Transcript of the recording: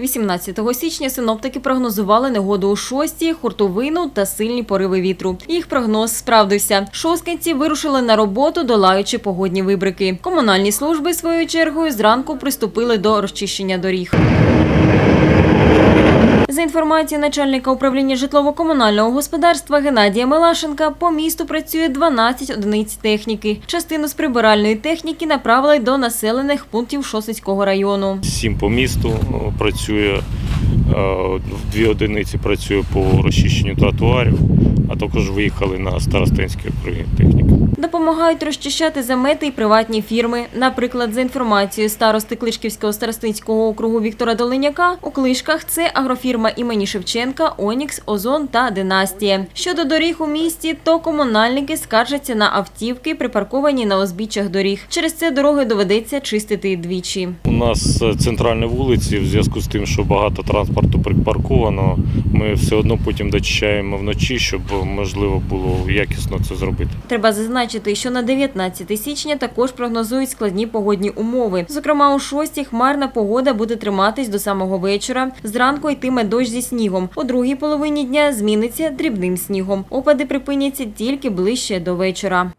18 січня синоптики прогнозували негоду у шостій, хуртовину та сильні пориви вітру. Їх прогноз справдився. Шосткинці вирушили на роботу, долаючи погодні вибрики. Комунальні служби своєю чергою зранку приступили до розчищення доріг. За інформацією начальника управління житлово-комунального господарства Геннадія Милашенка, по місту працює 12 одиниць техніки. Частину з прибиральної техніки направили до населених пунктів Шосицького району. Сім по місту працює, е, дві одиниці працює по розчищенню тротуарів, а також виїхали на Старостинські округи техніки. Допомагають розчищати замети й приватні фірми. Наприклад, за інформацією старости Клишківського старостинського округу Віктора Долиняка, у Клишках це агрофірма імені Шевченка, Онікс, Озон та Династія. Щодо доріг у місті, то комунальники скаржаться на автівки, припарковані на узбіччях доріг. Через це дороги доведеться чистити двічі. У нас е, центральні вулиці, в зв'язку з тим, що багато транспорту припарковано, ми все одно потім дочищаємо вночі, щоб можливо було якісно це зробити. Треба зазначити, що на 19 січня також прогнозують складні погодні умови. Зокрема, у 6 хмарна погода буде триматись до самого вечора. Зранку йтиме дощ зі снігом. У другій половині дня зміниться дрібним снігом. Опади припиняться тільки ближче до вечора.